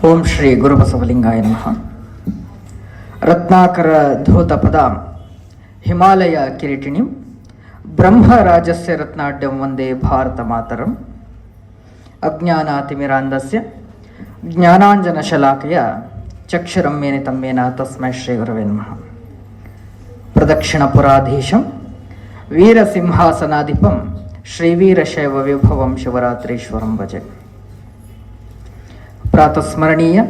ಓಂ ಶ್ರೀ ಗುರುಬಸವಲಿಂಗಾಯ ನಮಃ ರತ್ನಾಕರ ಧೂತ ಪದ ಹಿಮಾಲಯ ಕಿರೀಟಿಣಿ ಬ್ರಹ್ಮರಾಜಸ್ಯ ರತ್ನಾಡ್ಯಂ ವಂದೇ ಭಾರತ ಮಾತರಂ ಅಜ್ಞಾನಾತಿಮಿರಾಂಧಸ್ಯ ಜ್ಞಾನಾಂಜನಶಲಾಕೆಯ ಚಕ್ಷುರಂ ಮೇನೆ ತಮ್ಮೇನ ತಸ್ಮೈ ಶ್ರೀ ಗುರವೇ ನಮಃ ಪ್ರದಕ್ಷಿಣಪುರಾಧೀಶಂ ವೀರಸಿಂಹಾಸನಾಧಿಪಂ ಶ್ರೀವೀರಶೈವ ವಿಭವಂ ಶಿವರಾತ್ರೀಶ್ವರಂ ಭಜೆ ಪ್ರಾತಸ್ಮರಣೀಯ.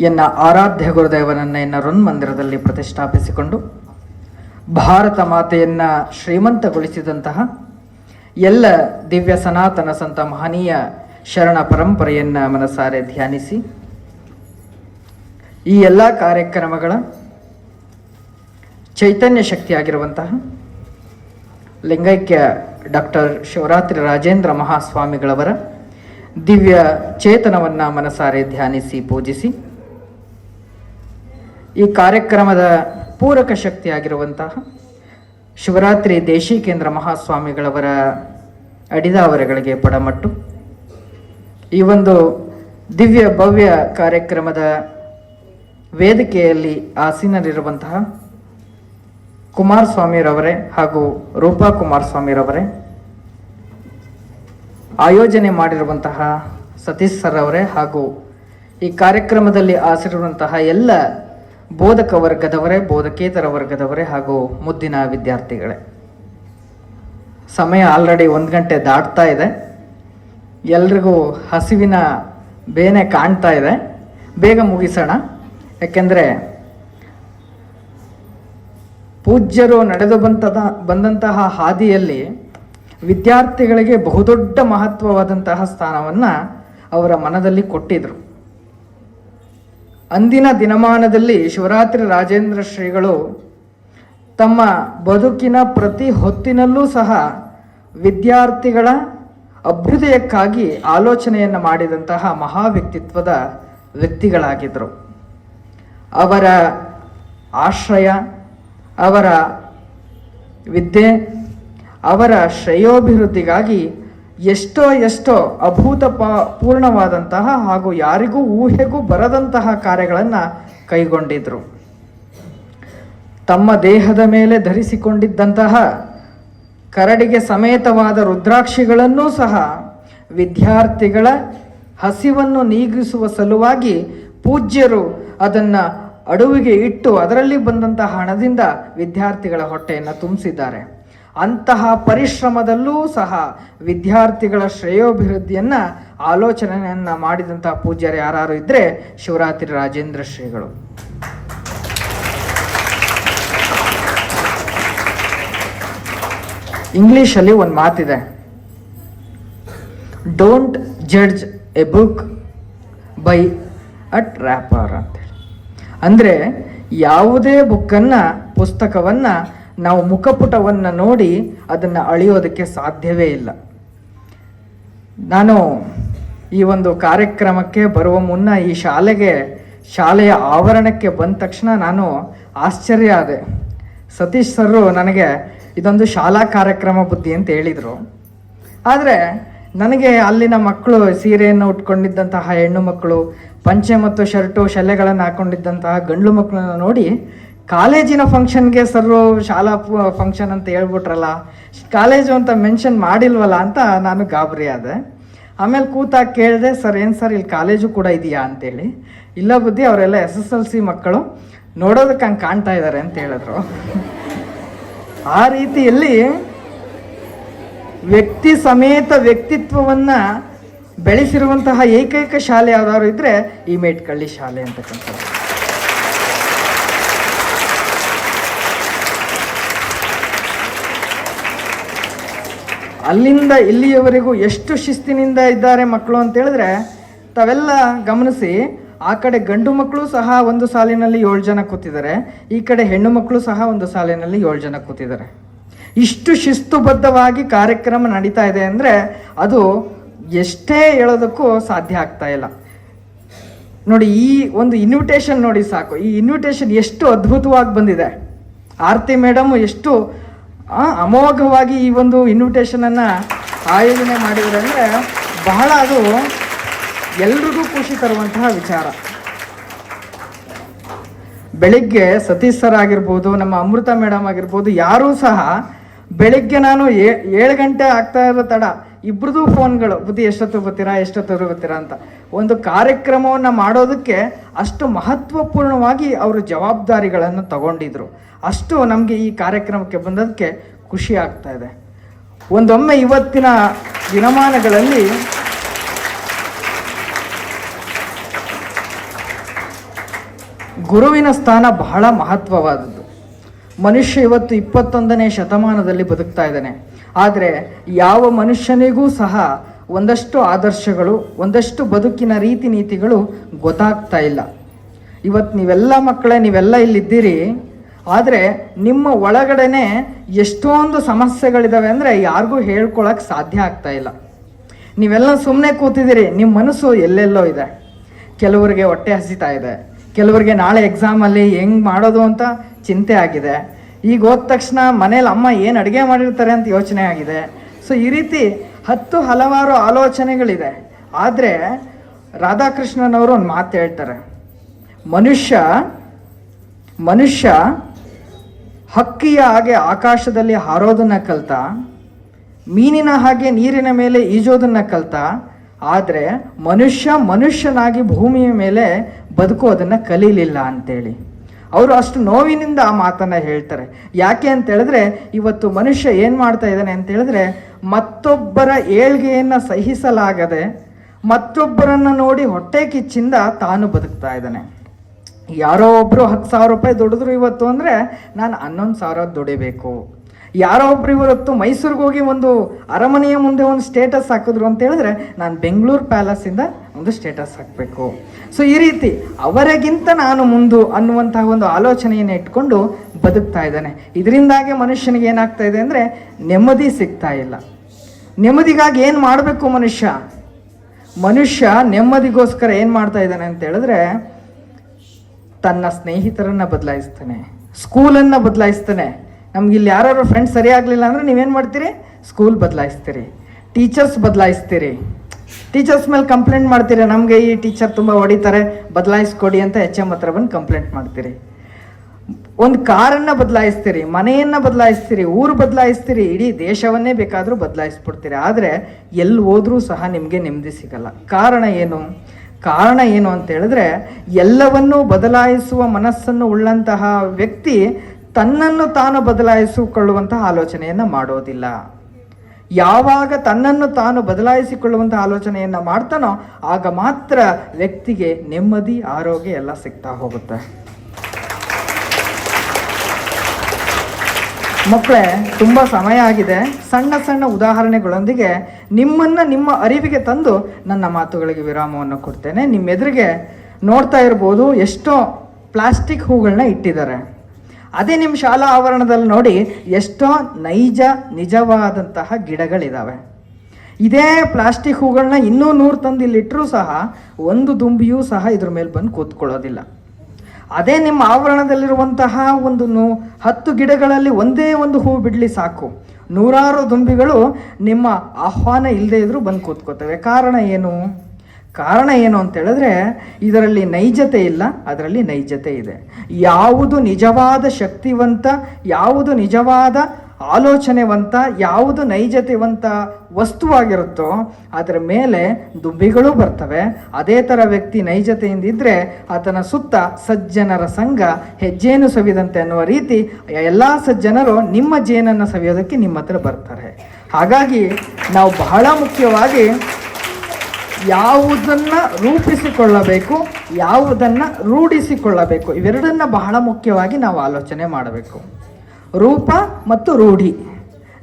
ಎನ್ನ ಆರಾಧ್ಯ ಗುರುದೇವನನ್ನ ಎನ್ನ ಮಂದಿರದಲ್ಲಿ ಪ್ರತಿಷ್ಠಾಪಿಸಿಕೊಂಡು, ಭಾರತ ಮಾತೆಯನ್ನು ಶ್ರೀಮಂತಗೊಳಿಸಿದಂತಹ ಎಲ್ಲ ದಿವ್ಯ ಸನಾತನ ಸಂತ ಮಹನೀಯ ಶರಣ ಪರಂಪರೆಯನ್ನು ಮನಸಾರೆ ಧ್ಯಾನಿಸಿ, ಈ ಎಲ್ಲ ಕಾರ್ಯಕ್ರಮಗಳ ಚೈತನ್ಯ ಶಕ್ತಿಯಾಗಿರುವಂತಹ ಲಿಂಗೈಕ್ಯ ಡಾಕ್ಟರ್ ಶಿವರಾತ್ರಿ ರಾಜೇಂದ್ರ ಮಹಾಸ್ವಾಮಿಗಳವರ ದಿವ್ಯ ಚೇತನವನ್ನ ಮನಸಾರೆ ಧ್ಯಾನಿಸಿ ಪೂಜಿಸಿ. ಈ ಕಾರ್ಯಕ್ರಮದ ಪೂರಕ ಶಕ್ತಿಯಾಗಿರುವಂತಹ ಶಿವರಾತ್ರಿ ದೇಶೀಕೇಂದ್ರ ಮಹಾಸ್ವಾಮಿಗಳವರ ಅಡಿದಾವರೆಗಳಿಗೆ ಪಡಮಟ್ಟು. ಈ ಒಂದು ದಿವ್ಯ ಭವ್ಯ ಕಾರ್ಯಕ್ರಮದ ವೇದಿಕೆಯಲ್ಲಿ ಆಸೀನರಿರುವಂತಹ ಕುಮಾರಸ್ವಾಮಿರವರೇ ಹಾಗೂ ರೂಪಾ ಕುಮಾರಸ್ವಾಮಿರವರೇ ಆಯೋಜನೆ ಮಾಡಿರುವಂತಹ ಸತೀಶ್ ಸರ್ ಅವರೇ ಹಾಗೂ ಈ ಕಾರ್ಯಕ್ರಮದಲ್ಲಿ ಆಸಿರುವಂತಹ ಎಲ್ಲ ಬೋಧಕ ವರ್ಗದವರೇ, ಬೋಧಕೇತರ ವರ್ಗದವರೇ ಹಾಗೂ ಮುದ್ದಿನ ವಿದ್ಯಾರ್ಥಿಗಳೇ. ಸಮಯ ಆಲ್ರೆಡಿ ಒಂದು ಗಂಟೆ ದಾಟ್ತಾ ಇದೆ. ಎಲ್ರಿಗೂ ಹಸಿವಿನ ಬೇನೆ ಕಾಣ್ತಾ ಇದೆ. ಬೇಗ ಮುಗಿಸೋಣ. ಯಾಕೆಂದರೆ ಪೂಜ್ಯರು ನಡೆದು ಬಂತದ, ಬಂದಂತಹ ಹಾದಿಯಲ್ಲಿ ವಿದ್ಯಾರ್ಥಿಗಳಿಗೆ ಬಹುದೊಡ್ಡ ಮಹತ್ವವಾದಂತಹ ಸ್ಥಾನವನ್ನು ಅವರ ಮನದಲ್ಲಿ ಕೊಟ್ಟಿದ್ದರು ಅಂದಿನ ದಿನಮಾನದಲ್ಲಿ ಶಿವರಾತ್ರಿ ರಾಜೇಂದ್ರ ಶ್ರೀಗಳು ತಮ್ಮ ಬದುಕಿನ ಪ್ರತಿ ಹೊತ್ತಿನಲ್ಲೂ ಸಹ ವಿದ್ಯಾರ್ಥಿಗಳ ಅಭ್ಯುದಯಕ್ಕಾಗಿ ಆಲೋಚನೆಯನ್ನು ಮಾಡಿದಂತಹ ಮಹಾ ವ್ಯಕ್ತಿತ್ವದ ವ್ಯಕ್ತಿಗಳಾಗಿದ್ದರು ಅವರ ಆಶ್ರಯ, ಅವರ ವಿದ್ಯೆ ಅವರ ಶ್ರೇಯೋಭಿವೃದ್ಧಿಗಾಗಿ ಎಷ್ಟೋ ಎಷ್ಟೋ ಅಭೂತ ಪೂರ್ಣವಾದಂತಹ ಹಾಗೂ ಯಾರಿಗೂ ಊಹೆಗೂ ಬರದಂತಹ ಕಾರ್ಯಗಳನ್ನು ಕೈಗೊಂಡಿದ್ರು. ತಮ್ಮ ದೇಹದ ಮೇಲೆ ಧರಿಸಿಕೊಂಡಿದ್ದಂತಹ ಕರಡಿಗೆ ಸಮೇತವಾದ ರುದ್ರಾಕ್ಷಿಗಳನ್ನೂ ಸಹ ವಿದ್ಯಾರ್ಥಿಗಳ ಹಸಿವನ್ನು ನೀಗಿಸುವ ಸಲುವಾಗಿ ಪೂಜ್ಯರು ಅದನ್ನು ಅಡುವಿಗೆ ಇಟ್ಟು ಅದರಲ್ಲಿ ಬಂದಂತಹ ಹಣದಿಂದ ವಿದ್ಯಾರ್ಥಿಗಳ ಹೊಟ್ಟೆಯನ್ನು ತುಂಬಿಸಿದ್ದಾರೆ. ಅಂತಹ ಪರಿಶ್ರಮದಲ್ಲೂ ಸಹ ವಿದ್ಯಾರ್ಥಿಗಳ ಶ್ರೇಯೋಭಿವೃದ್ಧಿಯನ್ನು, ಆಲೋಚನೆಯನ್ನು ಮಾಡಿದಂತಹ ಪೂಜ್ಯರು ಯಾರು ಇದ್ದರೆ ಶಿವರಾತ್ರಿ ರಾಜೇಂದ್ರ ಶ್ರೀಗಳು. ಇಂಗ್ಲೀಷಲ್ಲಿ ಒಂದು ಮಾತಿದೆ. Don't judge a book by its wrapper ಅಂತೇಳಿ. ಅಂದರೆ ಯಾವುದೇ ಬುಕ್ಕನ್ನು, ಪುಸ್ತಕವನ್ನು ನಾವು ಮುಖಪುಟವನ್ನು ನೋಡಿ ಅದನ್ನು ಅಳಿಯೋದಕ್ಕೆ ಸಾಧ್ಯವೇ ಇಲ್ಲ. ನಾನು ಈ ಒಂದು ಕಾರ್ಯಕ್ರಮಕ್ಕೆ ಬರುವ ಮುನ್ನ ಈ ಶಾಲೆಗೆ, ಶಾಲೆಯ ಆವರಣಕ್ಕೆ ಬಂದ ತಕ್ಷಣ ನಾನು ಆಶ್ಚರ್ಯ ಆದೆ. ಸತೀಶ್ ಸರು ನನಗೆ ಇದೊಂದು ಶಾಲಾ ಕಾರ್ಯಕ್ರಮ ಬುದ್ಧಿ ಅಂತ ಹೇಳಿದರು. ಆದರೆ ನನಗೆ ಅಲ್ಲಿನ ಮಕ್ಕಳು ಸೀರೆಯನ್ನು ಉಟ್ಕೊಂಡಿದ್ದಂತಹ ಹೆಣ್ಣು ಮಕ್ಕಳು, ಪಂಚೆ ಮತ್ತು ಶರ್ಟು, ಶಲೆಗಳನ್ನು ಹಾಕೊಂಡಿದ್ದಂತಹ ಗಂಡು ಮಕ್ಕಳನ್ನು ನೋಡಿ ಕಾಲೇಜಿನ ಫಂಕ್ಷನ್ಗೆ ಸರ್ ಶಾಲಾ ಫಂಕ್ಷನ್ ಅಂತ ಹೇಳ್ಬಿಟ್ರಲ್ಲ, ಕಾಲೇಜು ಅಂತ ಮೆನ್ಷನ್ ಮಾಡಿಲ್ವಲ್ಲ ಅಂತ ನಾನು ಗಾಬರಿ ಆದೆ. ಆಮೇಲೆ ಕೂತಾಗ ಕೇಳಿದೆ, ಸರ್, ಏನು ಸರ್, ಇಲ್ಲಿ ಕಾಲೇಜು ಕೂಡ ಇದೆಯಾ? ಅಂತೇಳಿ. ಇಲ್ಲ ಬುದ್ಧಿ, ಅವರೆಲ್ಲ ಎಸ್ ಎಸ್ ಎಲ್ ಸಿ ಮಕ್ಕಳು ನೋಡೋದಕ್ಕೆ ಹಂಗೆ ಕಾಣ್ತಾ ಇದ್ದಾರೆ ಅಂತ ಹೇಳಿದ್ರು. ಆ ರೀತಿಯಲ್ಲಿ ವ್ಯಕ್ತಿ ಸಮೇತ ವ್ಯಕ್ತಿತ್ವವನ್ನು ಬೆಳೆಸಿರುವಂತಹ ಏಕೈಕ ಶಾಲೆ ಯಾವ್ದಾದ್ರು ಇದ್ರೆ, ಈ ಮೇಟ್ಕಳ್ಳಿ ಶಾಲೆ ಅಂತಕ್ಕಂಥದ್ದು ಅಲ್ಲಿಂದ ಇಲ್ಲಿಯವರೆಗೂ ಎಷ್ಟು ಶಿಸ್ತಿನಿಂದ ಇದ್ದಾರೆ ಮಕ್ಕಳು ಅಂತ ಹೇಳಿದ್ರೆ, ತಾವೆಲ್ಲ ಗಮನಿಸಿ, ಆ ಕಡೆ ಗಂಡು ಮಕ್ಕಳು ಸಹ ಒಂದು ಸಾಲಿನಲ್ಲಿ ಏಳು ಜನ ಕೂತಿದ್ದಾರೆ, ಈ ಕಡೆ ಹೆಣ್ಣು ಮಕ್ಕಳು ಸಹ ಒಂದು ಸಾಲಿನಲ್ಲಿ ಏಳು ಜನ ಕೂತಿದ್ದಾರೆ. ಇಷ್ಟು ಶಿಸ್ತುಬದ್ಧವಾಗಿ ಕಾರ್ಯಕ್ರಮ ನಡೀತಾ ಇದೆ ಅಂದರೆ ಅದು ಎಷ್ಟೇ ಹೇಳೋದಕ್ಕೂ ಸಾಧ್ಯ ಆಗ್ತಾ ಇಲ್ಲ. ನೋಡಿ, ಈ ಒಂದು ಇನ್ವಿಟೇಷನ್ ನೋಡಿ ಸಾಕು. ಈ ಇನ್ವಿಟೇಷನ್ ಎಷ್ಟು ಅದ್ಭುತವಾಗಿ ಬಂದಿದೆ. ಆರತಿ ಮೇಡಮ್ ಎಷ್ಟು ಅಮೋಘವಾಗಿ ಈ ಒಂದು ಇನ್ವಿಟೇಷನನ್ನು ಆಯೋಜನೆ ಮಾಡಿದ್ರೆ ಅಂದರೆ ಬಹಳ ಅದು ಎಲ್ರಿಗೂ ಖುಷಿ ತರುವಂತಹ ವಿಚಾರ. ಬೆಳಿಗ್ಗೆ ಸತೀಶ್ ಸರ್ ಆಗಿರ್ಬೋದು, ನಮ್ಮ ಅಮೃತ ಮೇಡಮ್ ಆಗಿರ್ಬೋದು, ಯಾರೂ ಸಹ ಬೆಳಿಗ್ಗೆ ನಾನು ಏಳು ಗಂಟೆ ಆಗ್ತಾ ಇರೋ ತಡ ಇಬ್ರದ್ದು ಫೋನ್ಗಳು, ಬುದ್ಧಿ ಎಷ್ಟೊತ್ತು ಬರ್ತೀರಾ ಎಷ್ಟೊತ್ತು ಬರ್ತೀರಾ ಅಂತ. ಒಂದು ಕಾರ್ಯಕ್ರಮವನ್ನು ಮಾಡೋದಕ್ಕೆ ಅಷ್ಟು ಮಹತ್ವಪೂರ್ಣವಾಗಿ ಅವರು ಜವಾಬ್ದಾರಿಗಳನ್ನು ತಗೊಂಡಿದ್ರು. ಅಷ್ಟು ನಮಗೆ ಈ ಕಾರ್ಯಕ್ರಮಕ್ಕೆ ಬಂದದಕ್ಕೆ ಖುಷಿ ಆಗ್ತಾ ಇದೆ. ಒಂದೊಮ್ಮೆ ಇವತ್ತಿನ ದಿನಮಾನಗಳಲ್ಲಿ ಗುರುವಿನ ಸ್ಥಾನ ಬಹಳ ಮಹತ್ವವಾದದ್ದು. ಮನುಷ್ಯ ಇವತ್ತು ಇಪ್ಪತ್ತೊಂದನೇ ಶತಮಾನದಲ್ಲಿ ಬದುಕ್ತಾ ಇದ್ದಾನೆ. ಆದರೆ ಯಾವ ಮನುಷ್ಯನಿಗೂ ಸಹ ಒಂದಷ್ಟು ಆದರ್ಶಗಳು, ಒಂದಷ್ಟು ಬದುಕಿನ ರೀತಿ ನೀತಿಗಳು ಗೊತ್ತಾಗ್ತಾ ಇಲ್ಲ. ಇವತ್ತು ನೀವೆಲ್ಲ ಮಕ್ಕಳೇ, ನೀವೆಲ್ಲ ಇಲ್ಲಿದ್ದೀರಿ. ಆದರೆ ನಿಮ್ಮ ಒಳಗಡೆನೆ ಎಷ್ಟೊಂದು ಸಮಸ್ಯೆಗಳಿದ್ದಾವೆ ಅಂದರೆ ಯಾರಿಗೂ ಹೇಳ್ಕೊಳಕ್ಕೆ ಸಾಧ್ಯ ಆಗ್ತಾ ಇಲ್ಲ. ನೀವೆಲ್ಲ ಸುಮ್ಮನೆ ಕೂತಿದ್ದೀರಿ ನಿಮ್ಮ ಮನಸ್ಸು ಎಲ್ಲೆಲ್ಲೋ ಇದೆ. ಕೆಲವರಿಗೆ ಹೊಟ್ಟೆ ಹಸಿತಾ ಇದೆ. ಕೆಲವರಿಗೆ ನಾಳೆ ಎಕ್ಸಾಮಲ್ಲಿ ಹೆಂಗ್ ಮಾಡೋದು ಅಂತ ಚಿಂತೆ ಆಗಿದೆ. ಈಗ ಹೋದ ತಕ್ಷಣ ಮನೇಲಿ ಅಮ್ಮ ಏನು ಅಡುಗೆ ಮಾಡಿರ್ತಾರೆ ಅಂತ ಯೋಚನೆ ಆಗಿದೆ. ಸೊ ಈ ರೀತಿ ಹತ್ತು ಹಲವಾರು ಆಲೋಚನೆಗಳಿದೆ. ಆದರೆ ರಾಧಾಕೃಷ್ಣನವರು ಒಂದು ಮಾತು ಹೇಳ್ತಾರೆ. ಮನುಷ್ಯ ಮನುಷ್ಯ ಹಕ್ಕಿಯ ಹಾಗೆ ಆಕಾಶದಲ್ಲಿ ಹಾರೋದನ್ನ ಕಲ್ತ, ಮೀನಿನ ಹಾಗೆ ನೀರಿನ ಮೇಲೆ ಈಜೋದನ್ನ ಕಲ್ತ, ಆದರೆ ಮನುಷ್ಯ ಮನುಷ್ಯನಾಗಿ ಭೂಮಿಯ ಮೇಲೆ ಬದುಕೋದನ್ನ ಕಲೀಲಿಲ್ಲ ಅಂತೇಳಿ. ಅವರು ಅಷ್ಟು ನೋವಿನಿಂದ ಆ ಮಾತನ್ನ ಹೇಳ್ತಾರೆ. ಯಾಕೆ ಅಂತ ಹೇಳಿದ್ರೆ, ಇವತ್ತು ಮನುಷ್ಯ ಏನು ಮಾಡ್ತಾ ಇದ್ದಾನೆ ಅಂತ ಹೇಳಿದ್ರೆ, ಮತ್ತೊಬ್ಬರ ಏಳ್ಗೆಯನ್ನು ಸಹಿಸಲಾಗದೆ ಮತ್ತೊಬ್ಬರನ್ನ ನೋಡಿ ಹೊಟ್ಟೆ ಕಿಚ್ಚಿಂದ ತಾನು ಬದುಕ್ತಾ ಇದ್ದಾನೆ. ಯಾರೋ ಒಬ್ಬರು ಹತ್ತು ಸಾವಿರ ರೂಪಾಯಿ ದುಡಿದ್ರು ಇವತ್ತು ಅಂದರೆ ನಾನು ಹನ್ನೊಂದು ಸಾವಿರ ದುಡಿಬೇಕು. ಯಾರೋ ಒಬ್ರು ಇವತ್ತು ಮೈಸೂರಿಗೆ ಹೋಗಿ ಒಂದು ಅರಮನೆಯ ಮುಂದೆ ಒಂದು ಸ್ಟೇಟಸ್ ಹಾಕಿದ್ರು ಅಂತ ಹೇಳಿದ್ರೆ ನಾನು ಬೆಂಗಳೂರು ಪ್ಯಾಲೇಸಿಂದ ಒಂದು ಸ್ಟೇಟಸ್ ಹಾಕಬೇಕು. ಸೊ ಈ ರೀತಿ ಅವರಿಗಿಂತ ನಾನು ಮುಂದು ಅನ್ನುವಂತಹ ಒಂದು ಆಲೋಚನೆಯನ್ನು ಇಟ್ಕೊಂಡು ಬದುಕ್ತಾ ಇದ್ದಾನೆ. ಇದರಿಂದಾಗಿ ಮನುಷ್ಯನಿಗೆ ಏನಾಗ್ತಾ ಇದೆ ಅಂದರೆ ನೆಮ್ಮದಿ ಸಿಗ್ತಾ ಇಲ್ಲ. ನೆಮ್ಮದಿಗಾಗಿ ಏನು ಮಾಡಬೇಕು ಮನುಷ್ಯ? ಮನುಷ್ಯ ನೆಮ್ಮದಿಗೋಸ್ಕರ ಏನು ಮಾಡ್ತಾ ಇದ್ದಾನೆ ಅಂತ ಹೇಳಿದ್ರೆ ತನ್ನ ಸ್ನೇಹಿತರನ್ನ ಬದಲಾಯಿಸ್ತಾನೆ. ಸ್ಕೂಲನ್ನು ಬದಲಾಯಿಸ್ತಾನೆ. ನಮ್ಗೆ ಇಲ್ಲಿ ಯಾರು ಫ್ರೆಂಡ್ಸ್ ಸರಿ ಆಗಲಿಲ್ಲ ಅಂದರೆ ನೀವೇನು ಮಾಡ್ತೀರಿ? ಸ್ಕೂಲ್ ಬದಲಾಯಿಸ್ತೀರಿ. ಟೀಚರ್ಸ್ ಬದಲಾಯಿಸ್ತೀರಿ. ಟೀಚರ್ಸ್ ಮೇಲೆ ಕಂಪ್ಲೇಂಟ್ ಮಾಡ್ತೀರಿ? ನಮಗೆ ಈ ಟೀಚರ್ ತುಂಬ ಹೊಡಿತಾರೆ. ಬದಲಾಯಿಸ್ಕೊಡಿ ಅಂತ ಎಚ್ ಎಂ ಹತ್ರ ಬಂದು ಕಂಪ್ಲೇಂಟ್ ಮಾಡ್ತೀರಿ. ಒಂದು ಕಾರನ್ನ ಬದಲಾಯಿಸ್ತೀರಿ, ಮನೆಯನ್ನ ಬದಲಾಯಿಸ್ತೀರಿ, ಊರು ಬದಲಾಯಿಸ್ತೀರಿ, ಇಡೀ ದೇಶವನ್ನೇ ಬೇಕಾದರೂ ಬದಲಾಯಿಸ್ಬಿಡ್ತೀರಿ. ಆದರೆ ಎಲ್ಲಿ ಹೋದರೂ ಸಹ ನಿಮಗೆ ನೆಮ್ಮದಿ ಸಿಗಲ್ಲ. ಕಾರಣ ಏನು? ಕಾರಣ ಏನು ಅಂತ ಹೇಳಿದ್ರೆ, ಎಲ್ಲವನ್ನೂ ಬದಲಾಯಿಸುವ ಮನಸ್ಸನ್ನು ಉಳ್ಳಂತಹ ವ್ಯಕ್ತಿ ತನ್ನನ್ನು ತಾನು ಬದಲಾಯಿಸಿಕೊಳ್ಳುವಂತಹ ಆಲೋಚನೆಯನ್ನು ಮಾಡೋದಿಲ್ಲ. ಯಾವಾಗ ತನ್ನನ್ನು ತಾನು ಬದಲಾಯಿಸಿಕೊಳ್ಳುವಂತಹ ಆಲೋಚನೆಯನ್ನು ಮಾಡ್ತಾನೋ, ಆಗ ಮಾತ್ರ ವ್ಯಕ್ತಿಗೆ ನೆಮ್ಮದಿ, ಆರೋಗ್ಯ ಎಲ್ಲ ಸಿಗ್ತಾ ಹೋಗುತ್ತೆ. ಮಕ್ಕಳೇ ತುಂಬ ಸಮಯ ಆಗಿದೆ. ಸಣ್ಣ ಸಣ್ಣ ಉದಾಹರಣೆಗಳೊಂದಿಗೆ ನಿಮ್ಮನ್ನು ನಿಮ್ಮ ಅರಿವಿಗೆ ತಂದು ನನ್ನ ಮಾತುಗಳಿಗೆ ವಿರಾಮವನ್ನು ಕೊಡ್ತೇನೆ. ನಿಮ್ಮ ಎದುರಿಗೆ ನೋಡ್ತಾ ಇರ್ಬೋದು ಎಷ್ಟೋ ಪ್ಲಾಸ್ಟಿಕ್ ಹೂಗಳನ್ನ ಇಟ್ಟಿದ್ದಾರೆ. ಅದೇ ನಿಮ್ಮ ಶಾಲಾ ಆವರಣದಲ್ಲಿ ನೋಡಿ ಎಷ್ಟೋ ನೈಜ, ನಿಜವಾದಂತಹ ಗಿಡಗಳಿದ್ದಾವೆ ಇದೇ ಪ್ಲಾಸ್ಟಿಕ್ ಹೂಗಳನ್ನ ಇನ್ನೂ ನೂರು ತಂದು ಇಲ್ಲಿಟ್ಟರೂ ಸಹ ಒಂದು ದುಂಬಿಯೂ ಸಹ ಇದ್ರ ಮೇಲೆ ಬಂದು ಕೂತ್ಕೊಳ್ಳೋದಿಲ್ಲ. ಅದೇ ನಿಮ್ಮ ಆವರಣದಲ್ಲಿರುವಂತಹ ಒಂದು ಹತ್ತು ಗಿಡಗಳಲ್ಲಿ ಒಂದೇ ಒಂದು ಹೂ ಬಿಡಲಿ ಸಾಕು. ನೂರಾರು ದುಂಬಿಗಳು ನಿಮ್ಮ ಆಹ್ವಾನ ಇಲ್ಲದೇ ಇದ್ರೂ ಬಂದು ಕೂತ್ಕೋತವೆ. ಕಾರಣ ಏನು? ಕಾರಣ ಏನು ಅಂತ ಹೇಳಿದ್ರೆ, ಇದರಲ್ಲಿ ನೈಜತೆ ಇಲ್ಲ, ಅದರಲ್ಲಿ ನೈಜತೆ ಇದೆ. ಯಾವುದು ನಿಜವಾದ ಶಕ್ತಿವಂತ, ಯಾವುದು ನಿಜವಾದ ಆಲೋಚನೆವಂತ, ಯಾವುದು ನೈಜತೆವಂತ ವಸ್ತುವಾಗಿರುತ್ತೋ ಅದರ ಮೇಲೆ ದುಬ್ಬಿಗಳು ಬರ್ತವೆ. ಅದೇ ಥರ ವ್ಯಕ್ತಿ ನೈಜತೆಯಿಂದ ಇದ್ದರೆ ಆತನ ಸುತ್ತ ಸಜ್ಜನರ ಸಂಘ ಹೆಜ್ಜೇನು ಸವಿದಂತೆ ಅನ್ನುವ ರೀತಿ ಎಲ್ಲ ಸಜ್ಜನರು ನಿಮ್ಮ ಜೇನನ್ನು ಸವಿಯೋದಕ್ಕೆ ನಿಮ್ಮ ಹತ್ರ ಬರ್ತಾರೆ. ಹಾಗಾಗಿ ನಾವು ಬಹಳ ಮುಖ್ಯವಾಗಿ ಯಾವುದನ್ನ ರೂಪಿಸಿಕೊಳ್ಳಬೇಕು, ಯಾವುದನ್ನ ರೂಢಿಸಿಕೊಳ್ಳಬೇಕು, ಇವೆರಡನ್ನ ಬಹಳ ಮುಖ್ಯವಾಗಿ ನಾವು ಆಲೋಚನೆ ಮಾಡಬೇಕು. ರೂಪ ಮತ್ತು ರೂಢಿ.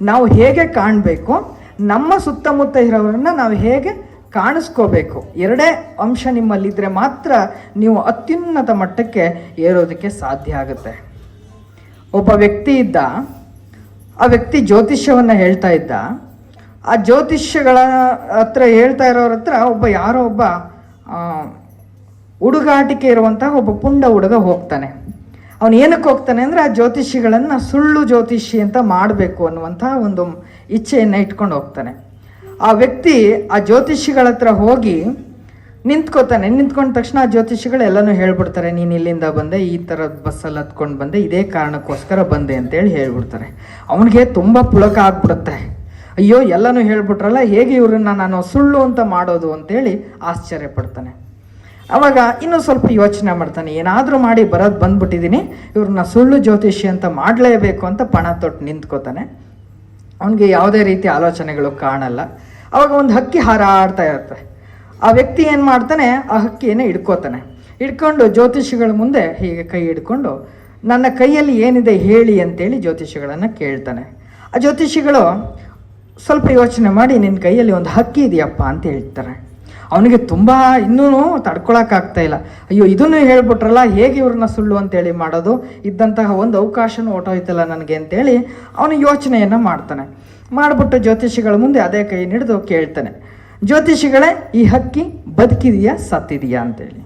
ನಾವು ಹೇಗೆ ಕಾಣಬೇಕು? ನಮ್ಮ ಸುತ್ತಮುತ್ತ ಇರೋರನ್ನ ನಾವು ಹೇಗೆ ಕಾಣಿಸ್ಕೋಬೇಕು? ಎರಡೇ ಅಂಶ ನಿಮ್ಮಲ್ಲಿದ್ದರೆ ಮಾತ್ರ ನೀವು ಅತ್ಯುನ್ನತ ಮಟ್ಟಕ್ಕೆ ಏರೋದಕ್ಕೆ ಸಾಧ್ಯ ಆಗುತ್ತೆ. ಒಬ್ಬ ವ್ಯಕ್ತಿ ಇದ್ದ, ಆ ವ್ಯಕ್ತಿ ಜ್ಯೋತಿಷ್ಯವನ್ನು ಹೇಳ್ತಾ ಇದ್ದ. ಆ ಜ್ಯೋತಿಷ್ಯಗಳ ಹತ್ರ ಹೇಳ್ತಾ ಇರೋರ ಹತ್ರ ಒಬ್ಬ ಯಾರೋ ಒಬ್ಬ ಹುಡುಗಾಟಿಕೆ ಇರುವಂತಹ ಒಬ್ಬ ಪುಂಡ ಹುಡುಗ ಹೋಗ್ತಾನೆ. ಅವನು ಏನಕ್ಕೆ ಹೋಗ್ತಾನೆ ಅಂದರೆ ಆ ಜ್ಯೋತಿಷಿಗಳನ್ನು ಸುಳ್ಳು ಜ್ಯೋತಿಷಿ ಅಂತ ಮಾಡಬೇಕು ಅನ್ನುವಂಥ ಒಂದು ಇಚ್ಛೆಯನ್ನು ಇಟ್ಕೊಂಡು ಹೋಗ್ತಾನೆ. ಆ ವ್ಯಕ್ತಿ ಆ ಜ್ಯೋತಿಷಿಗಳ ಹತ್ರ ಹೋಗಿ ನಿಂತ್ಕೋತಾನೆ. ನಿಂತ್ಕೊಂಡ ತಕ್ಷಣ ಆ ಜ್ಯೋತಿಷಿಗಳು ಎಲ್ಲನೂ ಹೇಳ್ಬಿಡ್ತಾರೆ, ನೀನು ಇಲ್ಲಿಂದ ಬಂದೆ, ಈ ಥರದ ಬಸ್ಸಲ್ಲಿ ಹತ್ಕೊಂಡು ಬಂದೆ, ಇದೇ ಕಾರಣಕ್ಕೋಸ್ಕರ ಬಂದೆ ಅಂತೇಳಿ ಹೇಳ್ಬಿಡ್ತಾರೆ. ಅವನಿಗೆ ತುಂಬ ಪುಳಕ ಆಗ್ಬಿಡುತ್ತೆ. ಅಯ್ಯೋ, ಎಲ್ಲನೂ ಹೇಳ್ಬಿಟ್ರಲ್ಲ, ಹೇಗೆ ಇವ್ರನ್ನ ನಾನು ಸುಳ್ಳು ಅಂತ ಮಾಡೋದು ಅಂತೇಳಿ ಆಶ್ಚರ್ಯ ಪಡ್ತಾನೆ ಅವಾಗ ಇನ್ನೂ ಸ್ವಲ್ಪ ಯೋಚನೆ ಮಾಡ್ತಾನೆ, ಏನಾದರೂ ಮಾಡಿ ಬರೋದು ಬಂದ್ಬಿಟ್ಟಿದ್ದೀನಿ ಇವ್ರನ್ನ ಸುಳ್ಳು ಜ್ಯೋತಿಷಿ ಅಂತ ಮಾಡಲೇಬೇಕು ಅಂತ ಪಣ ತೊಟ್ಟು ನಿಂತ್ಕೋತಾನೆ. ಅವನಿಗೆ ಯಾವುದೇ ರೀತಿ ಆಲೋಚನೆಗಳು ಕಾಣಲ್ಲ. ಅವಾಗ ಒಂದು ಹಕ್ಕಿ ಹಾರಾಡ್ತಾ ಇರುತ್ತೆ. ಆ ವ್ಯಕ್ತಿ ಏನು ಮಾಡ್ತಾನೆ, ಆ ಹಕ್ಕಿಯನ್ನು ಹಿಡ್ಕೋತಾನೆ. ಹಿಡ್ಕೊಂಡು ಜ್ಯೋತಿಷಿಗಳ ಮುಂದೆ ಹೀಗೆ ಕೈ ಹಿಡ್ಕೊಂಡು, ನನ್ನ ಕೈಯಲ್ಲಿ ಏನಿದೆ ಹೇಳಿ ಅಂತೇಳಿ ಜ್ಯೋತಿಷಿಗಳನ್ನು ಕೇಳ್ತಾನೆ. ಆ ಜ್ಯೋತಿಷಿಗಳು ಸ್ವಲ್ಪ ಯೋಚನೆ ಮಾಡಿ ನಿನ್ನ ಕೈಯಲ್ಲಿ ಒಂದು ಹಕ್ಕಿ ಇದೆಯಪ್ಪ ಅಂತ ಹೇಳ್ತಾರೆ. ಅವನಿಗೆ ತುಂಬ ಇನ್ನೂ ತಡ್ಕೊಳಕ್ಕಾಗ್ತಾ ಇಲ್ಲ. ಅಯ್ಯೋ, ಇದನ್ನು ಹೇಳ್ಬಿಟ್ರಲ್ಲ, ಹೇಗೆ ಇವ್ರನ್ನ ಸುಳ್ಳು ಅಂತೇಳಿ ಮಾಡೋದು? ಇದ್ದಂತಹ ಒಂದು ಅವಕಾಶನೂ ಹೊಟ್ಟೋಯ್ತಲ್ಲ ನನಗೆ ಅಂತೇಳಿ ಅವನು ಯೋಚನೆಯನ್ನು ಮಾಡ್ತಾನೆ. ಮಾಡಿಬಿಟ್ಟು ಜ್ಯೋತಿಷಿಗಳ ಮುಂದೆ ಅದೇ ಕೈ ಹಿಡಿದು ಕೇಳ್ತಾನೆ. ಜ್ಯೋತಿಷಿಗಳೇ, ಈ ಹಕ್ಕಿ ಬದುಕಿದೆಯಾ, ಸತ್ತಿದೆಯಾ ಅಂತೇಳಿ.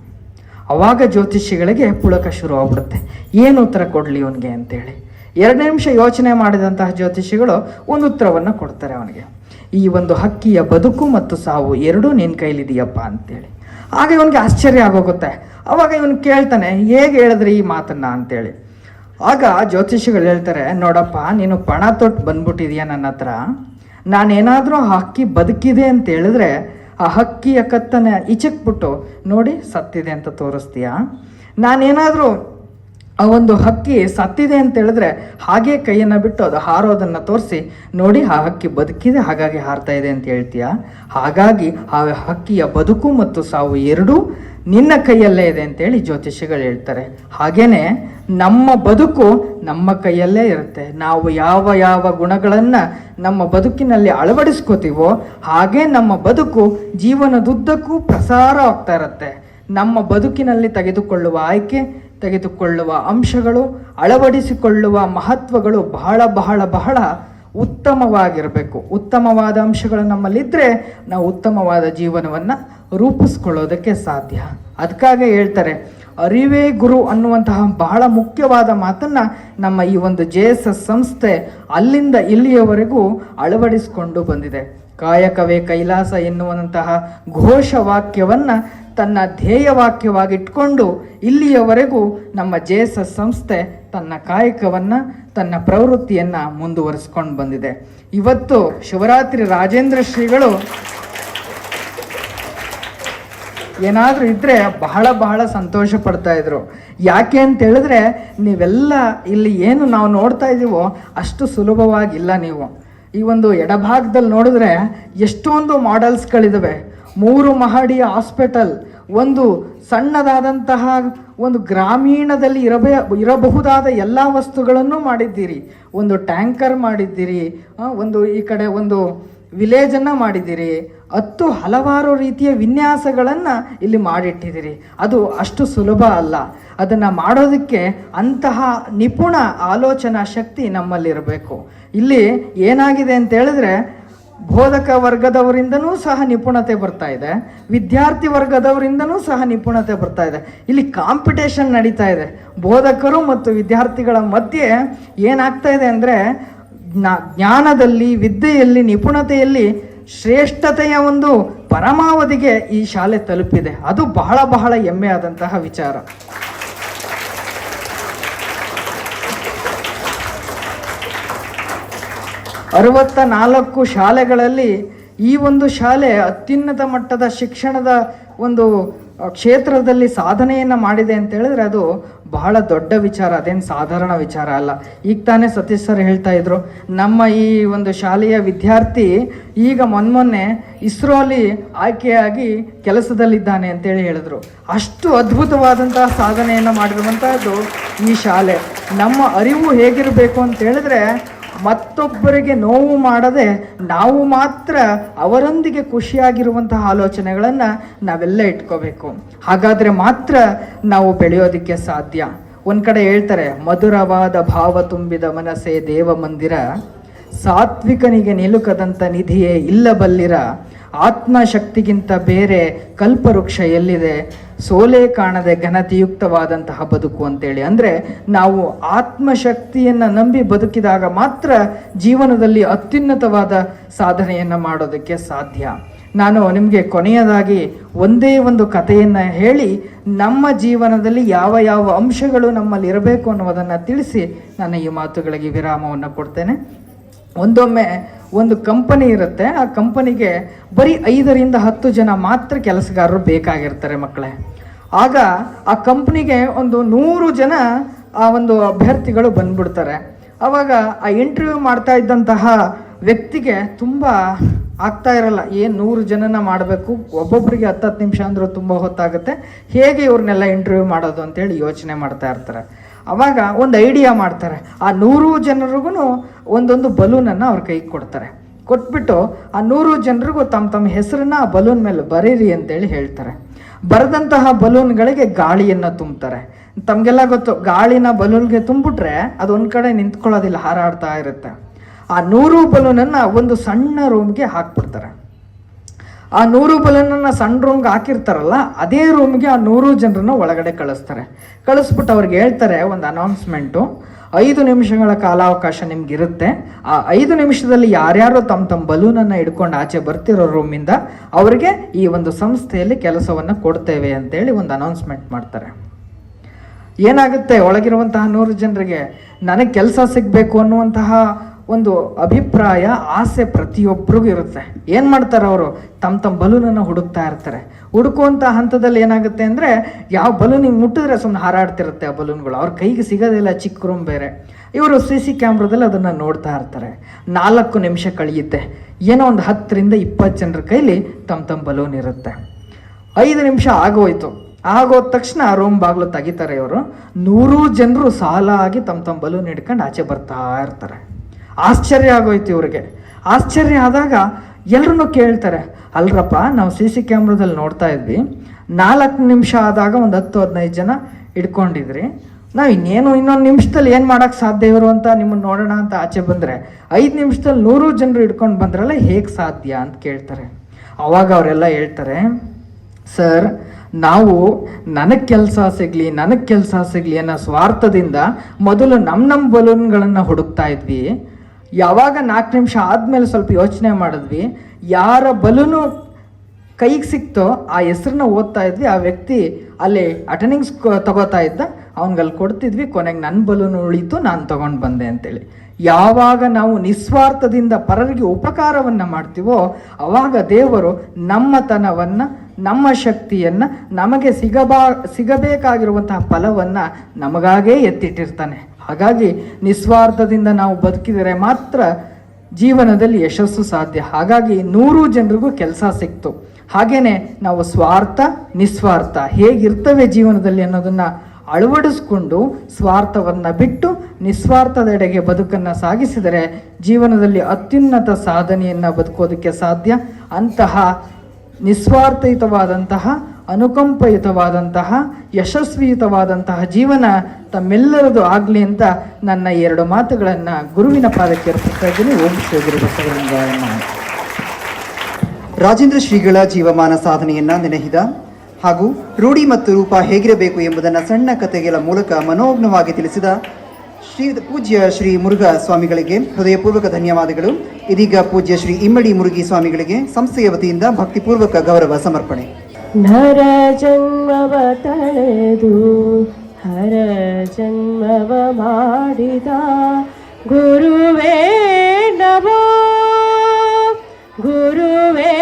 ಅವಾಗ ಜ್ಯೋತಿಷಿಗಳಿಗೆ ಪುಳಕ ಶುರು ಆಗ್ಬಿಡುತ್ತೆ. ಏನು ಉತ್ತರ ಕೊಡಲಿ ಅವನಿಗೆ ಅಂತೇಳಿ. ಎರಡು ನಿಮಿಷ ಯೋಚನೆ ಮಾಡಿದಂತಹ ಜ್ಯೋತಿಷಿಗಳು ಒಂದು ಉತ್ತರವನ್ನು ಕೊಡ್ತಾರೆ ಅವನಿಗೆ. ಈ ಒಂದು ಹಕ್ಕಿಯ ಬದುಕು ಮತ್ತು ಸಾವು ಎರಡೂ ನಿನ್ನ ಕೈಲಿದೆಯಪ್ಪ ಅಂತೇಳಿ. ಆಗ ಇವನಿಗೆ ಆಶ್ಚರ್ಯ ಆಗೋಗುತ್ತೆ. ಅವಾಗ ಇವನು ಕೇಳ್ತಾನೆ, ಹೇಗೆ ಹೇಳಿದ್ರಿ ಈ ಮಾತನ್ನ? ಅಂತೇಳಿ. ಆಗ ಜ್ಯೋತಿಷಿಗಳು ಹೇಳ್ತಾರೆ, ನೋಡಪ್ಪ, ನೀನು ಪಣ ತೊಟ್ಟು ಬಂದ್ಬಿಟ್ಟಿದೀಯ ನನ್ನ ಹತ್ರ? ನಾನೇನಾದರೂ ಆ ಹಕ್ಕಿ ಬದುಕಿದೆ ಅಂತ ಹೇಳಿದ್ರೆ ಆ ಹಕ್ಕಿಯ ಕತ್ತನ ಇಚಕ್ಬಿಟ್ಟು ನೋಡಿ ಸತ್ತಿದೆ ಅಂತ ತೋರಿಸ್ತೀಯಾ? ನಾನೇನಾದರೂ ಆ ಒಂದು ಹಕ್ಕಿ ಸತ್ತಿದೆ ಅಂತ ಹೇಳಿದ್ರೆ ಹಾಗೆ ಕೈಯನ್ನು ಬಿಟ್ಟು ಅದು ಹಾರೋದನ್ನು ತೋರಿಸಿ ನೋಡಿ ಆ ಹಕ್ಕಿ ಬದುಕಿದೆ, ಹಾಗಾಗಿ ಹಾರ್ತಾ ಇದೆ ಅಂತ ಹೇಳ್ತೀಯ? ಹಾಗಾಗಿ ಆ ಹಕ್ಕಿಯ ಬದುಕು ಮತ್ತು ಸಾವು ಎರಡೂ ನಿನ್ನ ಕೈಯಲ್ಲೇ ಇದೆ ಅಂತೇಳಿ ಜ್ಯೋತಿಷಿಗಳು ಹೇಳ್ತಾರೆ. ಹಾಗೇನೆ ನಮ್ಮ ಬದುಕು ನಮ್ಮ ಕೈಯಲ್ಲೇ ಇರುತ್ತೆ. ನಾವು ಯಾವ ಯಾವ ಗುಣಗಳನ್ನು ನಮ್ಮ ಬದುಕಿನಲ್ಲಿ ಅಳವಡಿಸ್ಕೋತೀವೋ ಹಾಗೆ ನಮ್ಮ ಬದುಕು ಜೀವನದುದ್ದಕ್ಕೂ ಪ್ರಸಾರ ಆಗ್ತಾ ಇರುತ್ತೆ. ನಮ್ಮ ಬದುಕಿನಲ್ಲಿ ತೆಗೆದುಕೊಳ್ಳುವ ಆಯ್ಕೆ ತೆಗೆದುಕೊಳ್ಳುವ ಅಂಶಗಳು, ಅಳವಡಿಸಿಕೊಳ್ಳುವ ಮಹತ್ವಗಳು ಬಹಳ ಬಹಳ ಬಹಳ ಉತ್ತಮವಾಗಿರಬೇಕು. ಉತ್ತಮವಾದ ಅಂಶಗಳು ನಮ್ಮಲ್ಲಿದ್ದರೆ ನಾವು ಉತ್ತಮವಾದ ಜೀವನವನ್ನು ರೂಪಿಸ್ಕೊಳ್ಳೋದಕ್ಕೆ ಸಾಧ್ಯ. ಅದಕ್ಕಾಗಿ ಹೇಳ್ತಾರೆ, ಅರಿವೇ ಗುರು ಅನ್ನುವಂತಹ ಬಹಳ ಮುಖ್ಯವಾದ ಮಾತನ್ನು ನಮ್ಮ ಈ ಒಂದು ಜೆ ಎಸ್ ಎಸ್ ಸಂಸ್ಥೆ ಅಲ್ಲಿಂದ ಇಲ್ಲಿಯವರೆಗೂ ಅಳವಡಿಸಿಕೊಂಡು ಬಂದಿದೆ. ಕಾಯಕವೇ ಕೈಲಾಸ ಎನ್ನುವಂತಹ ಘೋಷವಾಕ್ಯವನ್ನು ತನ್ನ ಧ್ಯೇಯವಾಕ್ಯವಾಗಿಟ್ಕೊಂಡು ಇಲ್ಲಿಯವರೆಗೂ ನಮ್ಮ ಜೆ ಎಸ್ ಎಸ್ ಸಂಸ್ಥೆ ತನ್ನ ಕಾಯಕವನ್ನು, ತನ್ನ ಪ್ರವೃತ್ತಿಯನ್ನು ಮುಂದುವರಿಸ್ಕೊಂಡು ಬಂದಿದೆ. ಇವತ್ತು ಶಿವರಾತ್ರಿ ರಾಜೇಂದ್ರ ಶ್ರೀಗಳು ಏನಾದರೂ ಇದ್ದರೆ ಬಹಳ ಬಹಳ ಸಂತೋಷ ಪಡ್ತಾ ಇದ್ರು. ಯಾಕೆ ಅಂತ ಹೇಳಿದ್ರೆ ನೀವೆಲ್ಲ ಇಲ್ಲಿ ಏನು ನಾವು ನೋಡ್ತಾ ಇದ್ದೀವೋ ಅಷ್ಟು ಸುಲಭವಾಗಿಲ್ಲ ನೀವು. ಈ ಒಂದು ಎಡಭಾಗದಲ್ಲಿ ನೋಡಿದ್ರೆ ಎಷ್ಟೊಂದು ಮಾಡೆಲ್ಸ್ಗಳಿದ್ದಾವೆ ಮೂರು ಮಹಡಿಯ ಹಾಸ್ಪಿಟಲ್, ಒಂದು ಸಣ್ಣದಾದಂತಹ ಒಂದು ಗ್ರಾಮೀಣದಲ್ಲಿ ಇರಬೇ, ಇರಬಹುದಾದ ಎಲ್ಲ ವಸ್ತುಗಳನ್ನು ಮಾಡಿದ್ದೀರಿ. ಒಂದು ಟ್ಯಾಂಕರ್ ಮಾಡಿದ್ದೀರಿ ಒಂದು ಈ ಕಡೆ ಒಂದು ವಿಲೇಜನ್ನು ಮಾಡಿದ್ದೀರಿ. ಹತ್ತು ಹಲವಾರು ರೀತಿಯ ವಿನ್ಯಾಸಗಳನ್ನು ಇಲ್ಲಿ ಮಾಡಿಟ್ಟಿದ್ದೀರಿ. ಅದು ಅಷ್ಟು ಸುಲಭ ಅಲ್ಲ. ಅದನ್ನು ಮಾಡೋದಕ್ಕೆ ಅಂತಹ ನಿಪುಣ ಆಲೋಚನಾ ಶಕ್ತಿ ನಮ್ಮಲ್ಲಿರಬೇಕು. ಇಲ್ಲಿ ಏನಾಗಿದೆ ಅಂತ ಹೇಳಿದ್ರೆ ಬೋಧಕ ವರ್ಗದವರಿಂದನೂ ಸಹ ನಿಪುಣತೆ ಬರ್ತಾ ಇದೆ. ವಿದ್ಯಾರ್ಥಿ ವರ್ಗದವರಿಂದನೂ ಸಹ ನಿಪುಣತೆ ಬರ್ತಾ ಇದೆ. ಇಲ್ಲಿ ಕಾಂಪಿಟೇಷನ್ ನಡೀತಾ ಇದೆ. ಬೋಧಕರು ಮತ್ತು ವಿದ್ಯಾರ್ಥಿಗಳ ಮಧ್ಯೆ ಏನಾಗ್ತಾ ಇದೆ ಅಂದರೆ ಜ್ಞಾನದಲ್ಲಿ, ವಿದ್ಯೆಯಲ್ಲಿ, ನಿಪುಣತೆಯಲ್ಲಿ ಶ್ರೇಷ್ಠತೆಯ ಒಂದು ಪರಮಾವಧಿಗೆ ಈ ಶಾಲೆ ತಲುಪಿದೆ. ಅದು ಬಹಳ ಬಹಳ ಹೆಮ್ಮೆ ಆದಂತಹ ವಿಚಾರ. ಅರವತ್ತ ನಾಲ್ಕು ಶಾಲೆಗಳಲ್ಲಿ ಈ ಒಂದು ಶಾಲೆ ಅತ್ಯುನ್ನತ ಮಟ್ಟದ ಶಿಕ್ಷಣದ ಒಂದು ಕ್ಷೇತ್ರದಲ್ಲಿ ಸಾಧನೆಯನ್ನು ಮಾಡಿದೆ ಅಂತ ಹೇಳಿದ್ರೆ ಅದು ಬಹಳ ದೊಡ್ಡ ವಿಚಾರ, ಅದೇನು ಸಾಧಾರಣ ವಿಚಾರ ಅಲ್ಲ. ಈಗ ತಾನೇ ಸತೀಶ್ ಸರ್ ಹೇಳ್ತಾ ಇದ್ರು, ನಮ್ಮ ಈ ಒಂದು ಶಾಲೆಯ ವಿದ್ಯಾರ್ಥಿ ಈಗ ಮೊನ್ಮೊನ್ನೆ ಇಸ್ರೋ ಅಲ್ಲಿ ಆಯ್ಕೆಯಾಗಿ ಕೆಲಸದಲ್ಲಿದ್ದಾನೆ ಅಂತೇಳಿ ಹೇಳಿದ್ರು. ಅಷ್ಟು ಅದ್ಭುತವಾದಂತಹ ಸಾಧನೆಯನ್ನು ಮಾಡಿರುವಂತಹದ್ದು ಈ ಶಾಲೆ. ನಮ್ಮ ಅರಿವು ಹೇಗಿರಬೇಕು ಅಂತ ಹೇಳಿದ್ರೆ ಮತ್ತೊಬ್ಬರಿಗೆ ನೋವು ಮಾಡದೆ ನಾವು ಮಾತ್ರ ಅವರೊಂದಿಗೆ ಖುಷಿಯಾಗಿರುವಂತಹ ಆಲೋಚನೆಗಳನ್ನು ನಾವೆಲ್ಲ ಇಟ್ಕೋಬೇಕು. ಹಾಗಾದರೆ ಮಾತ್ರ ನಾವು ಬೆಳೆಯೋದಕ್ಕೆ ಸಾಧ್ಯ. ಒಂದು ಕಡೆ ಹೇಳ್ತಾರೆ, ಮಧುರವಾದ ಭಾವ ತುಂಬಿದ ಮನಸ್ಸೇ ದೇವ ಮಂದಿರ. ಸಾತ್ವಿಕನಿಗೆ ನಿಲುಕದಂಥ ನಿಧಿಯೇ ಇಲ್ಲ ಆತ್ಮಶಕ್ತಿಗಿಂತ ಬೇರೆ ಕಲ್ಪವೃಕ್ಷ ಎಲ್ಲಿದೆ? ಸೋಲೆ ಕಾಣದೆ ಘನತೆಯುಕ್ತವಾದಂತಹ ಬದುಕು ಅಂತೇಳಿ. ಅಂದರೆ ನಾವು ಆತ್ಮಶಕ್ತಿಯನ್ನು ನಂಬಿ ಬದುಕಿದಾಗ ಮಾತ್ರ ಜೀವನದಲ್ಲಿ ಅತ್ಯುನ್ನತವಾದ ಸಾಧನೆಯನ್ನು ಮಾಡೋದಕ್ಕೆ ಸಾಧ್ಯ. ನಾನು ನಿಮಗೆ ಕೊನೆಯದಾಗಿ ಒಂದೇ ಒಂದು ಕಥೆಯನ್ನು ಹೇಳಿ, ನಮ್ಮ ಜೀವನದಲ್ಲಿ ಯಾವ ಯಾವ ಅಂಶಗಳು ನಮ್ಮಲ್ಲಿ ಇರಬೇಕು ಅನ್ನೋದನ್ನು ತಿಳಿಸಿ, ನಾನು ಈ ಮಾತುಗಳಿಗೆ ವಿರಾಮವನ್ನು ಕೊಡ್ತೇನೆ. ಒಂದೊಮ್ಮೆ ಒಂದು ಕಂಪನಿ ಇರುತ್ತೆ. ಆ ಕಂಪನಿಗೆ ಬರೀ ಐದರಿಂದ ಹತ್ತು ಜನ ಮಾತ್ರ ಕೆಲಸಗಾರರು ಬೇಕಾಗಿರ್ತಾರೆ ಮಕ್ಕಳೇ. ಆಗ ಆ ಕಂಪ್ನಿಗೆ ಒಂದು ನೂರು ಜನ ಆ ಒಂದು ಅಭ್ಯರ್ಥಿಗಳು ಬಂದ್ಬಿಡ್ತಾರೆ. ಆವಾಗ ಆ ಇಂಟರ್ವ್ಯೂ ಮಾಡ್ತಾ ಇದ್ದಂತಹ ವ್ಯಕ್ತಿಗೆ ತುಂಬ ಆಗ್ತಾ ಇರಲ್ಲ. ಏನು ನೂರು ಜನನ ಮಾಡಬೇಕು? ಒಬ್ಬೊಬ್ಬರಿಗೆ ಹತ್ತು ನಿಮಿಷ ಅಂದರೂ ತುಂಬ ಹೊತ್ತಾಗುತ್ತೆ. ಹೇಗೆ ಇವ್ರನ್ನೆಲ್ಲ ಇಂಟರ್ವ್ಯೂ ಮಾಡೋದು ಅಂತೇಳಿ ಯೋಚನೆ ಮಾಡ್ತಾ ಇರ್ತಾರೆ. ಅವಾಗ ಒಂದು ಐಡಿಯಾ ಮಾಡ್ತಾರೆ. ಆ ನೂರು ಜನರಿಗೂ ಒಂದೊಂದು ಬಲೂನನ್ನು ಅವ್ರ ಕೈಗೆ ಕೊಡ್ತಾರೆ. ಕೊಟ್ಬಿಟ್ಟು ಆ ನೂರು ಜನರಿಗೂ ತಮ್ಮ ತಮ್ಮ ಹೆಸರನ್ನ ಆ ಬಲೂನ್ ಮೇಲೆ ಬರೀರಿ ಅಂತೇಳಿ ಹೇಳ್ತಾರೆ. ಬರೆದಂತಹ ಬಲೂನ್ಗಳಿಗೆ ಗಾಳಿಯನ್ನು ತುಂಬ್ತಾರೆ. ತಮಗೆಲ್ಲ ಗೊತ್ತು, ಗಾಳಿನ ಬಲೂನ್ಗೆ ತುಂಬಿಟ್ರೆ ಅದು ಒಂದು ಕಡೆ ನಿಂತ್ಕೊಳ್ಳೋದಿಲ್ಲ, ಹಾರಾಡ್ತಾ ಇರುತ್ತೆ. ಆ ನೂರು ಬಲೂನನ್ನು ಒಂದು ಸಣ್ಣ ರೂಮ್ಗೆ ಹಾಕ್ಬಿಡ್ತಾರೆ. ಆ ನೂರು ಬಲೂನನ್ನು ಸಣ್ಣ ರೂಮ್ಗೆ ಹಾಕಿರ್ತಾರಲ್ಲ, ಅದೇ ರೂಮ್ಗೆ ಆ ನೂರು ಜನರನ್ನು ಒಳಗಡೆ ಕಳಿಸ್ತಾರೆ. ಕಳಿಸ್ಬಿಟ್ಟು ಅವ್ರಿಗೆ ಹೇಳ್ತಾರೆ ಒಂದು ಅನೌನ್ಸ್ಮೆಂಟು ಐದು ನಿಮಿಷಗಳ ಕಾಲಾವಕಾಶ ನಿಮ್ಗೆ ಇರುತ್ತೆ ಆ ಐದು ನಿಮಿಷದಲ್ಲಿ ಯಾರ್ಯಾರು ತಮ್ಮ ತಮ್ಮ ಬಲೂನನ್ನು ಹಿಡ್ಕೊಂಡು ಆಚೆ ಬರ್ತಿರೋ ರೂಮಿಂದ ಅವರಿಗೆ ಈ ಒಂದು ಸಂಸ್ಥೆಯಲ್ಲಿ ಕೆಲಸವನ್ನು ಕೊಡ್ತೇವೆ ಅಂತೇಳಿ ಒಂದು ಅನೌನ್ಸ್ಮೆಂಟ್ ಮಾಡ್ತಾರೆ. ಏನಾಗುತ್ತೆ? ಒಳಗಿರುವಂತಹ ನೂರು ಜನರಿಗೆ ನನಗೆ ಕೆಲಸ ಸಿಗಬೇಕು ಅನ್ನುವಂತಹ ಒಂದು ಅಭಿಪ್ರಾಯ, ಆಸೆ ಪ್ರತಿಯೊಬ್ಬರಿಗೂ ಇರುತ್ತೆ. ಏನು ಮಾಡ್ತಾರೆ ಅವರು? ತಮ್ಮ ತಮ್ಮ ಬಲೂನನ್ನು ಹುಡುಕ್ತಾ ಇರ್ತಾರೆ. ಹುಡುಕುವಂಥ ಹಂತದಲ್ಲಿ ಏನಾಗುತ್ತೆ ಅಂದರೆ, ಯಾವ ಬಲೂನಿಗೆ ಮುಟ್ಟಿದ್ರೆ ಸುಮ್ಮನೆ ಹಾರಾಡ್ತಿರುತ್ತೆ ಆ ಬಲೂನ್ಗಳು. ಅವ್ರ ಕೈಗೆ ಸಿಗೋದಿಲ್ಲ ಚಿಕ್ಕ ರೂಮ್ ಬೇರೆ. ಇವರು ಸಿ ಸಿ ಕ್ಯಾಮ್ರಾದಲ್ಲಿ ಅದನ್ನು ನೋಡ್ತಾ ಇರ್ತಾರೆ. ನಾಲ್ಕು ನಿಮಿಷ ಕಳೆಯುತ್ತೆ. ಏನೋ ಒಂದು ಹತ್ತರಿಂದ ಇಪ್ಪತ್ತು ಜನರ ಕೈಲಿ ತಮ್ಮ ತಮ್ಮ ಬಲೂನ್ ಇರುತ್ತೆ. ಐದು ನಿಮಿಷ ಆಗೋಯ್ತು. ಆಗೋದ ತಕ್ಷಣ ರೂಮ್ ಬಾಗಿಲು ತೆಗಿತಾರೆ ಇವರು. ನೂರು ಜನರು ಸಾಲಾಗಿ ತಮ್ಮ ತಮ್ಮ ಬಲೂನ್ ಹಿಡ್ಕೊಂಡು ಆಚೆ ಬರ್ತಾ ಇರ್ತಾರೆ. ಆಶ್ಚರ್ಯ ಆಗೋಯ್ತು ಇವ್ರಿಗೆ. ಆಶ್ಚರ್ಯ ಆದಾಗ ಎಲ್ಲರೂ ಕೇಳ್ತಾರೆ, ಅಲ್ರಪ್ಪ, ನಾವು ಸಿ ಸಿ ಕ್ಯಾಮ್ರಾದಲ್ಲಿ ನೋಡ್ತಾ ಇದ್ವಿ. ನಾಲ್ಕು ನಿಮಿಷ ಆದಾಗ ಒಂದು ಹತ್ತು ಹದಿನೈದು ಜನ ಇಟ್ಕೊಂಡಿದ್ರಿ ನಾವು ಇನ್ನೇನು ಇನ್ನೊಂದು ನಿಮಿಷದಲ್ಲಿ ಏನು ಮಾಡೋಕ್ಕೆ ಸಾಧ್ಯ ಇವರು ಅಂತ ನಿಮ್ಮನ್ನು ನೋಡೋಣ ಅಂತ ಆಚೆ ಬಂದರೆ, ಐದು ನಿಮಿಷದಲ್ಲಿ ನೂರು ಜನರು ಇಟ್ಕೊಂಡು ಬಂದ್ರಲ್ಲ ಹೇಗೆ ಸಾಧ್ಯ ಅಂತ ಕೇಳ್ತಾರೆ. ಅವಾಗ ಅವರೆಲ್ಲ ಹೇಳ್ತಾರೆ, ಸರ್, ನಾವು ನನಗೆ ಕೆಲಸ ಸಿಗಲಿ, ನನಗೆ ಕೆಲಸ ಸಿಗಲಿ ಅನ್ನೋ ಸ್ವಾರ್ಥದಿಂದ ಮೊದಲು ನಮ್ಮ ನಮ್ಮ ಬಲೂನ್ಗಳನ್ನು ಹುಡುಕ್ತಾ ಇದ್ವಿ. ಯಾವಾಗ ನಾಲ್ಕು ನಿಮಿಷ ಆದಮೇಲೆ ಸ್ವಲ್ಪ ಯೋಚನೆ ಮಾಡಿದ್ವಿ, ಯಾರ ಬಲೂನು ಕೈಗೆ ಸಿಕ್ತೋ ಆ ಹೆಸ್ರನ್ನ ಓದ್ತಾ ಇದ್ವಿ, ಆ ವ್ಯಕ್ತಿ ಅಲ್ಲಿ ಅಟೆಂಡಿಂಗ್ಸ್ ತಗೋತಾ ಇದ್ದ, ಅವ್ನಿಗೆ ಅಲ್ಲಿ ಕೊಡ್ತಿದ್ವಿ, ಕೊನೆಗೆ ನನ್ನ ಬಲೂನು ಉಳಿತು, ನಾನು ತಗೊಂಡು ಬಂದೆ ಅಂತೇಳಿ. ಯಾವಾಗ ನಾವು ನಿಸ್ವಾರ್ಥದಿಂದ ಪರರಿಗೆ ಉಪಕಾರವನ್ನು ಮಾಡ್ತೀವೋ, ಅವಾಗ ದೇವರು ನಮ್ಮತನವನ್ನು, ನಮ್ಮ ಶಕ್ತಿಯನ್ನು, ನಮಗೆ ಸಿಗಬಾ ಸಿಗಬೇಕಾಗಿರುವಂತಹ ಫಲವನ್ನು ನಮಗಾಗೇ ಎತ್ತಿಟ್ಟಿರ್ತಾನೆ. ಹಾಗಾಗಿ ನಿಸ್ವಾರ್ಥದಿಂದ ನಾವು ಬದುಕಿದರೆ ಮಾತ್ರ ಜೀವನದಲ್ಲಿ ಯಶಸ್ಸು ಸಾಧ್ಯ. ಹಾಗಾಗಿ ನೂರು ಜನರಿಗೂ ಕೆಲಸ ಸಿಕ್ತು. ಹಾಗೇನೆ ನಾವು ಸ್ವಾರ್ಥ, ನಿಸ್ವಾರ್ಥ ಹೇಗಿರ್ತವೆ ಜೀವನದಲ್ಲಿ ಅನ್ನೋದನ್ನ ಅಳವಡಿಸ್ಕೊಂಡು ಸ್ವಾರ್ಥವನ್ನು ಬಿಟ್ಟು ನಿಸ್ವಾರ್ಥದೆಡೆಗೆ ಬದುಕನ್ನು ಸಾಗಿಸಿದರೆ ಜೀವನದಲ್ಲಿ ಅತ್ಯುನ್ನತ ಸಾಧನೆಯನ್ನು ಬದುಕೋದಕ್ಕೆ ಸಾಧ್ಯ. ಅಂತಹ ನಿಸ್ವಾರ್ಥಯುತವಾದಂತಹ ಅನುಕಂಪಯುತವಾದಂತಹ, ಯಶಸ್ವಿಯುತವಾದಂತಹ ಜೀವನ ತಮ್ಮೆಲ್ಲರದು ಆಗಲಿ ಅಂತ ನನ್ನ ಎರಡು ಮಾತುಗಳನ್ನು ಗುರುವಿನ ಪಾದಕ್ಕೆ ಇದ್ದೀನಿ ಓಂ ಶ್ರೀ ರಾಜೇಂದ್ರ ಶ್ರೀಗಳ ಜೀವಮಾನ ಸಾಧನೆಯನ್ನ ನೆನೆಹಿದ ಹಾಗೂ ರೂಢಿ ಮತ್ತು ರೂಪ ಹೇಗಿರಬೇಕು ಎಂಬುದನ್ನು ಸಣ್ಣ ಕಥೆಗಳ ಮೂಲಕ ಮನೋಜ್ಞವಾಗಿ ತಿಳಿಸಿದ ಶ್ರೀ ಪೂಜ್ಯ ಶ್ರೀ ಮುರುಘಾ ಸ್ವಾಮಿಗಳಿಗೆ ಹೃದಯಪೂರ್ವಕ ಧನ್ಯವಾದಗಳು. ಇದೀಗ ಪೂಜ್ಯ ಶ್ರೀ ಇಮ್ಮಡಿ ಮುರುಗಿ ಸ್ವಾಮಿಗಳಿಗೆ ಸಂಸ್ಥೆಯ ವತಿಯಿಂದ ಭಕ್ತಿಪೂರ್ವಕ ಗೌರವ ಸಮರ್ಪಣೆ. ನರ ಜನ್ಮವ ತಳೆದು ಹರ ಜನ್ಮವ ಮಾಡಿದ ಗುರುವೇ ನಮೋ ಗುರುವೇ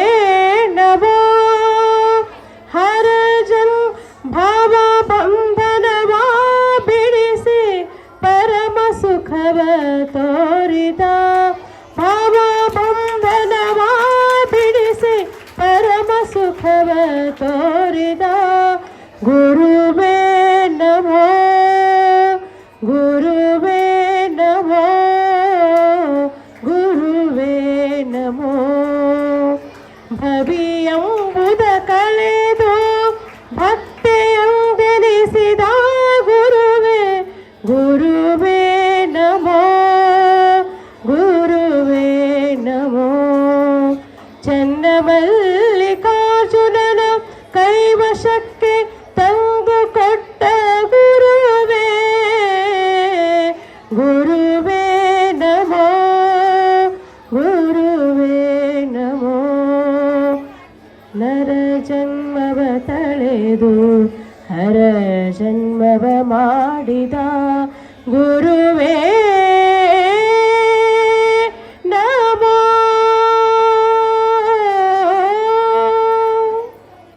সত্যি